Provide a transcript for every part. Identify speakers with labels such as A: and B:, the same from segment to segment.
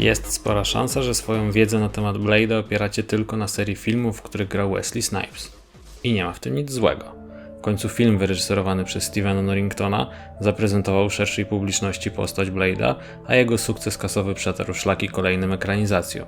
A: Jest spora szansa, że swoją wiedzę na temat Blade'a opieracie tylko na serii filmów, w których grał Wesley Snipes. I nie ma w tym nic złego. W końcu film wyreżyserowany przez Stevena Norringtona zaprezentował szerszej publiczności postać Blade'a, a jego sukces kasowy przetarł szlaki kolejnym ekranizacjom.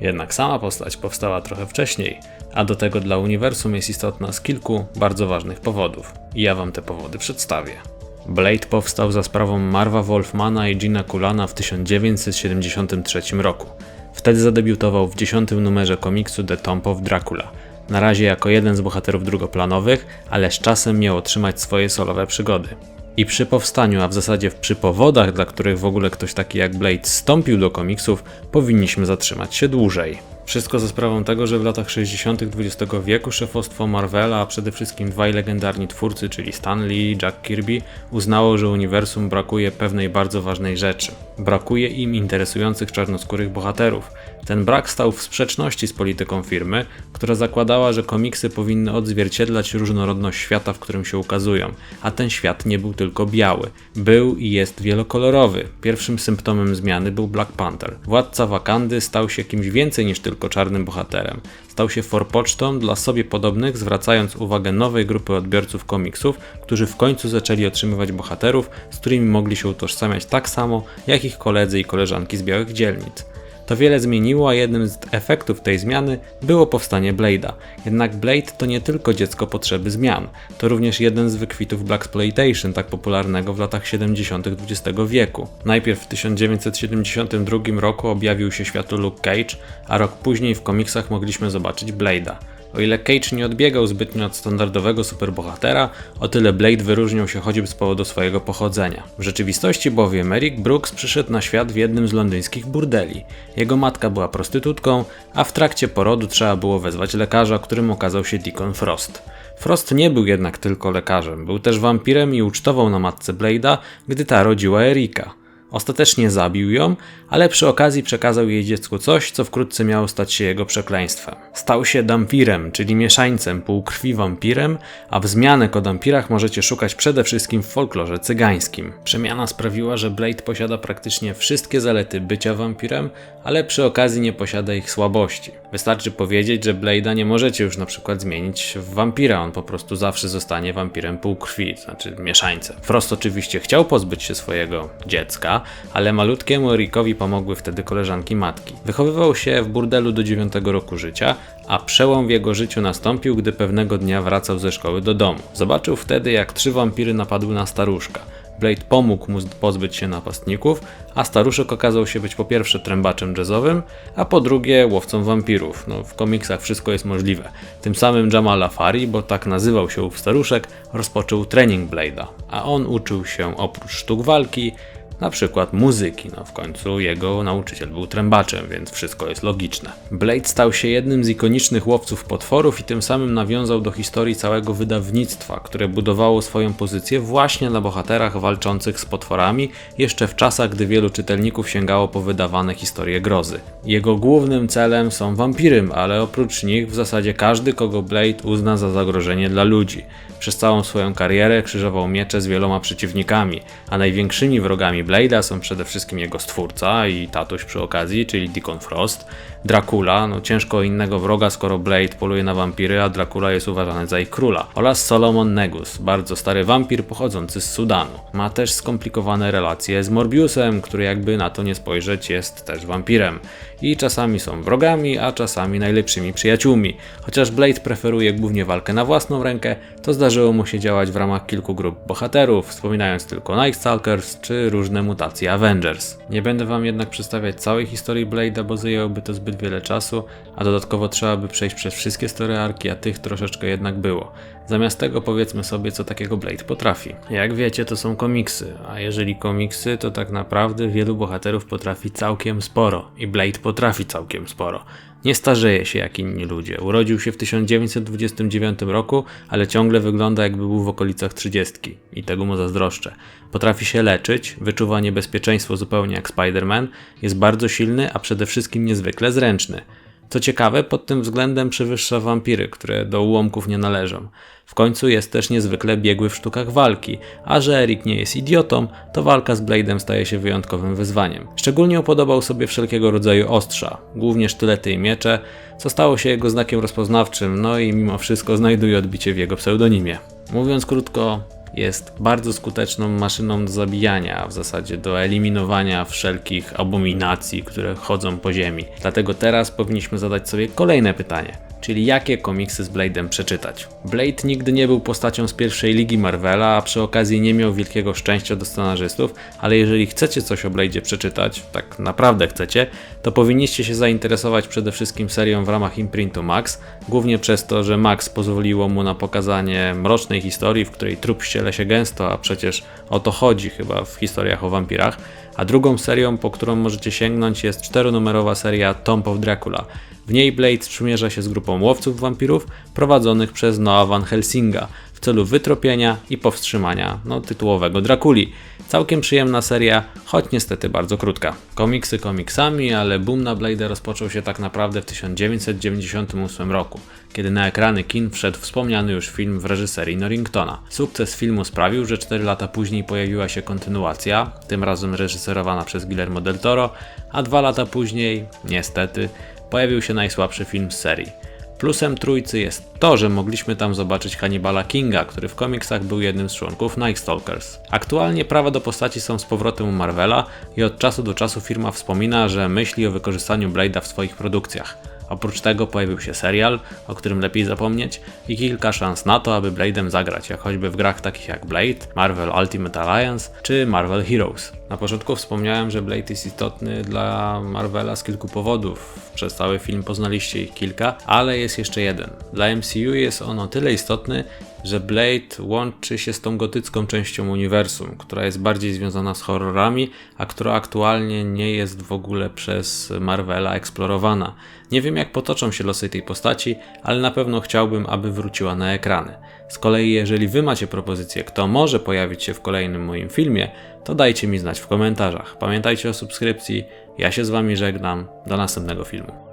A: Jednak sama postać powstała trochę wcześniej, a do tego dla uniwersum jest istotna z kilku bardzo ważnych powodów. I ja wam te powody przedstawię. Blade powstał za sprawą Marva Wolfmana i Gina Kulana w 1973 roku. Wtedy zadebiutował w dziesiątym numerze komiksu The Tomb of Dracula. Na razie jako jeden z bohaterów drugoplanowych, ale z czasem miał otrzymać swoje solowe przygody. I przy powstaniu, a w zasadzie przy powodach, dla których w ogóle ktoś taki jak Blade stąpił do komiksów, powinniśmy zatrzymać się dłużej. Wszystko za sprawą tego, że w latach 60. XX wieku szefostwo Marvela, a przede wszystkim dwaj legendarni twórcy, czyli Stan Lee i Jack Kirby, uznało, że uniwersum brakuje pewnej bardzo ważnej rzeczy. Brakuje im interesujących czarnoskórych bohaterów. Ten brak stał w sprzeczności z polityką firmy, która zakładała, że komiksy powinny odzwierciedlać różnorodność świata, w którym się ukazują, a ten świat nie był tylko biały. Był i jest wielokolorowy. Pierwszym symptomem zmiany był Black Panther. Władca Wakandy stał się kimś więcej niż tylko czarnym bohaterem. Stał się forpocztą dla sobie podobnych, zwracając uwagę nowej grupy odbiorców komiksów, którzy w końcu zaczęli otrzymywać bohaterów, z którymi mogli się utożsamiać tak samo, jak ich koledzy i koleżanki z białych dzielnic. To wiele zmieniło, a jednym z efektów tej zmiany było powstanie Blade'a. Jednak Blade to nie tylko dziecko potrzeby zmian, to również jeden z wykwitów Blaxploitation, tak popularnego w latach 70. XX wieku. Najpierw w 1972 roku objawił się światu Luke Cage, a rok później w komiksach mogliśmy zobaczyć Blade'a. O ile Cage nie odbiegał zbytnio od standardowego superbohatera, o tyle Blade wyróżniał się choćby z powodu swojego pochodzenia. W rzeczywistości bowiem Eric Brooks przyszedł na świat w jednym z londyńskich burdeli. Jego matka była prostytutką, a w trakcie porodu trzeba było wezwać lekarza, którym okazał się Deacon Frost. Frost nie był jednak tylko lekarzem, był też wampirem i ucztował na matce Blade'a, gdy ta rodziła Erika. Ostatecznie zabił ją, ale przy okazji przekazał jej dziecku coś, co wkrótce miało stać się jego przekleństwem. Stał się dampirem, czyli mieszańcem półkrwi wampirem, a wzmianek o dampirach możecie szukać przede wszystkim w folklorze cygańskim. Przemiana sprawiła, że Blade posiada praktycznie wszystkie zalety bycia wampirem, ale przy okazji nie posiada ich słabości. Wystarczy powiedzieć, że Blade'a nie możecie już na przykład zmienić w wampira, on po prostu zawsze zostanie wampirem półkrwi, znaczy mieszańcem. Frost oczywiście chciał pozbyć się swojego dziecka, ale malutkiemu Erikowi pomogły wtedy koleżanki matki. Wychowywał się w burdelu do 9 roku życia, a przełom w jego życiu nastąpił, gdy pewnego dnia wracał ze szkoły do domu. Zobaczył wtedy, jak trzy wampiry napadły na staruszka. Blade pomógł mu pozbyć się napastników, a staruszek okazał się być po pierwsze trębaczem jazzowym, a po drugie łowcą wampirów. No, w komiksach wszystko jest możliwe. Tym samym Jamal Afari, bo tak nazywał się ów staruszek, rozpoczął trening Blade'a, a on uczył się oprócz sztuk walki, na przykład muzyki. No w końcu jego nauczyciel był trębaczem, więc wszystko jest logiczne. Blade stał się jednym z ikonicznych łowców potworów i tym samym nawiązał do historii całego wydawnictwa, które budowało swoją pozycję właśnie na bohaterach walczących z potworami, jeszcze w czasach, gdy wielu czytelników sięgało po wydawane historie grozy. Jego głównym celem są wampiry, ale oprócz nich w zasadzie każdy, kogo Blade uzna za zagrożenie dla ludzi. Przez całą swoją karierę krzyżował miecze z wieloma przeciwnikami, a największymi wrogami Blade'a są przede wszystkim jego stwórca i tatuś przy okazji, czyli Deacon Frost, Dracula, no ciężko innego wroga, skoro Blade poluje na wampiry, a Dracula jest uważany za ich króla, oraz Solomon Negus, bardzo stary wampir pochodzący z Sudanu. Ma też skomplikowane relacje z Morbiusem, który jakby na to nie spojrzeć jest też wampirem. I czasami są wrogami, a czasami najlepszymi przyjaciółmi. Chociaż Blade preferuje głównie walkę na własną rękę, to zdarzyło mu się działać w ramach kilku grup bohaterów, wspominając tylko Night Stalkers czy różne mutacje Avengers. Nie będę wam jednak przedstawiać całej historii Blade'a, bo zajęłoby to zbyt wiele czasu, a dodatkowo trzeba by przejść przez wszystkie story arki, a tych troszeczkę jednak było. Zamiast tego powiedzmy sobie, co takiego Blade potrafi. Jak wiecie, to są komiksy, a jeżeli komiksy, to tak naprawdę wielu bohaterów potrafi całkiem sporo i Blade potrafi całkiem sporo. Nie starzeje się jak inni ludzie. Urodził się w 1929 roku, ale ciągle wygląda jakby był w okolicach 30 i tego mu zazdroszczę. Potrafi się leczyć, wyczuwa niebezpieczeństwo zupełnie jak Spider-Man, jest bardzo silny, a przede wszystkim niezwykle zręczny. Co ciekawe, pod tym względem przewyższa wampiry, które do ułomków nie należą. W końcu jest też niezwykle biegły w sztukach walki, a że Erik nie jest idiotą, to walka z Blade'em staje się wyjątkowym wyzwaniem. Szczególnie upodobał sobie wszelkiego rodzaju ostrza, głównie sztylety i miecze, co stało się jego znakiem rozpoznawczym, no i mimo wszystko znajduje odbicie w jego pseudonimie. Mówiąc krótko, jest bardzo skuteczną maszyną do zabijania, w zasadzie do eliminowania wszelkich abominacji, które chodzą po ziemi. Dlatego teraz powinniśmy zadać sobie kolejne pytanie. Czyli jakie komiksy z Blade'em przeczytać? Blade nigdy nie był postacią z pierwszej ligi Marvela, a przy okazji nie miał wielkiego szczęścia do scenarzystów, ale jeżeli chcecie coś o Blade'ie przeczytać, tak naprawdę chcecie, to powinniście się zainteresować przede wszystkim serią w ramach imprintu Max, głównie przez to, że Max pozwoliło mu na pokazanie mrocznej historii, w której trup ściele się gęsto, a przecież o to chodzi chyba w historiach o wampirach. A drugą serią, po którą możecie sięgnąć jest czteronumerowa seria Tomb of Dracula. W niej Blade przymierza się z grupą łowców wampirów prowadzonych przez Noah Van Helsinga w celu wytropienia i powstrzymania no, tytułowego Drakuli. Całkiem przyjemna seria, choć niestety bardzo krótka. Komiksy komiksami, ale boom na Blade rozpoczął się tak naprawdę w 1998 roku, kiedy na ekrany kin wszedł wspomniany już film w reżyserii Norringtona. Sukces filmu sprawił, że 4 lata później pojawiła się kontynuacja, tym razem reżyserowana przez Guillermo del Toro, a 2 lata później, niestety, pojawił się najsłabszy film z serii. Plusem trójcy jest to, że mogliśmy tam zobaczyć Hannibala Kinga, który w komiksach był jednym z członków Night Stalkers. Aktualnie prawa do postaci są z powrotem u Marvela i od czasu do czasu firma wspomina, że myśli o wykorzystaniu Blade'a w swoich produkcjach. Oprócz tego pojawił się serial, o którym lepiej zapomnieć, i kilka szans na to, aby Blade'em zagrać, jak choćby w grach takich jak Blade, Marvel Ultimate Alliance czy Marvel Heroes. Na początku wspomniałem, że Blade jest istotny dla Marvela z kilku powodów. Przez cały film poznaliście ich kilka, ale jest jeszcze jeden. Dla MCU jest on o tyle istotny, że Blade łączy się z tą gotycką częścią uniwersum, która jest bardziej związana z horrorami, a która aktualnie nie jest w ogóle przez Marvela eksplorowana. Nie wiem jak potoczą się losy tej postaci, ale na pewno chciałbym, aby wróciła na ekrany. Z kolei jeżeli wy macie propozycję, kto może pojawić się w kolejnym moim filmie, to dajcie mi znać w komentarzach. Pamiętajcie o subskrypcji. Ja się z wami żegnam. Do następnego filmu.